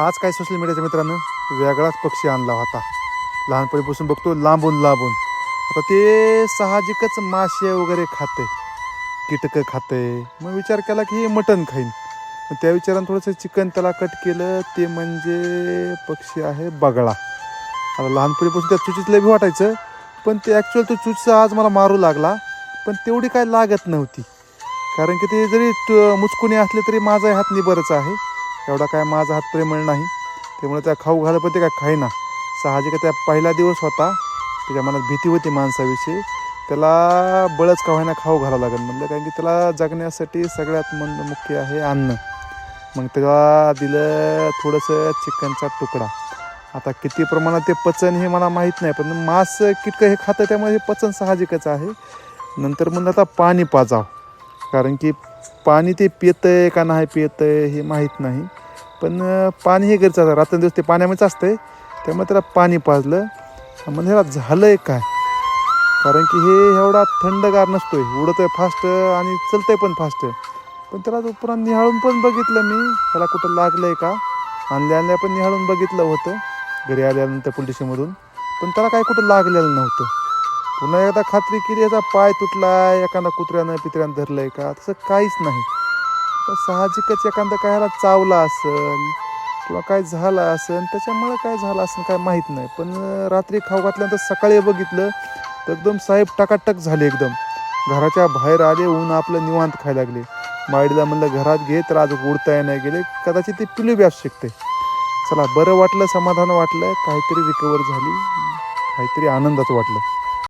आज काय सोशल मीडियाच्या मित्रांनो वेगळाच पक्षी आणला होता. लहानपणीपासून बघतो लांबून लांबून. आता ते साहजिकच मासे वगैरे खाते कीटकं खाते मग विचार केला की हे मटण खाईन. मग त्या विचारानं थोडंसं चिकन त्याला कट केलं. ते म्हणजे पक्षी आहे बगळा. आता लहानपणीपासून त्या चुचीतलं बी वाटायचं पण ते ॲक्च्युअल तो चुचचा आज मला मारू लागला. पण तेवढी काय लागत नव्हती. कारण की ते जरी ट- मुचकुणी असले तरी माझा हात निबरच आहे. एवढा काय माझा हात प्रेमळ नाही. त्यामुळे त्या खाऊ घालत पण ते काय खाईना. साहजिक त्या पहिला दिवस होता. त्याच्या मनात भीती होती माणसाविषयी. त्याला बळच का व्हायना खाऊ घालावं लागेल म्हणलं. कारण की त्याला जगण्यासाठी सगळ्यात मन मुख्य आहे अन्न. मग त्याला दिलं थोडंसं चिकनचा तुकडा. आता किती प्रमाणात ते पचन हे मला माहीत नाही. पण मांस किटकं हे खातं त्यामुळे हे पचन साहजिकच आहे. नंतर म्हणलं आता पाणी पाजाव. कारण की पाणी ते पित आहे का नाही पितंय हे माहीत नाही. पण पाणी हे गरजेचं असतं. रात्रंदिवस ते पाण्यामध्येच असतंय. त्यामुळे त्याला पाणी पाजलं. म्हणजे ह्याला आहे काय? कारण की हे एवढा थंडगार नसतोय. उडतोय फास्ट आणि चलतंय पण फास्ट पण त्याला तो पुन्हा निहाळून पण बघितलं मी. त्याला कुठं लागलं आहे का? आणल्या आणल्या पण निहाळून बघितलं होतं. घरी आल्यानंतर पोलिटिशनमधून पण त्याला काय कुठं लागलेलं नव्हतं. पुन्हा एकदा खात्री केली याचा पाय तुटलाय एखादा कुत्र्यानं पित्र्यानं धरलंय का? तसं काहीच नाही. साहजिकच एखादा काय चावला असेल किंवा काय झालं असेल त्याच्यामुळे काय झालं असेल काय माहीत नाही. पण रात्री खाऊ घातल्यानंतर सकाळी बघितलं तर एकदम साहेब टकाटक झाले एकदम. घराच्या बाहेर आले ऊन आपलं निवांत खायला लागले. माडीला म्हणलं घरात घे तर आज उडताय नाही गेले. कदाचित ते पिलू बी शकते. चला बरं वाटलं समाधान वाटलं काहीतरी रिकवर झाली काहीतरी आनंदाचं वाटलं.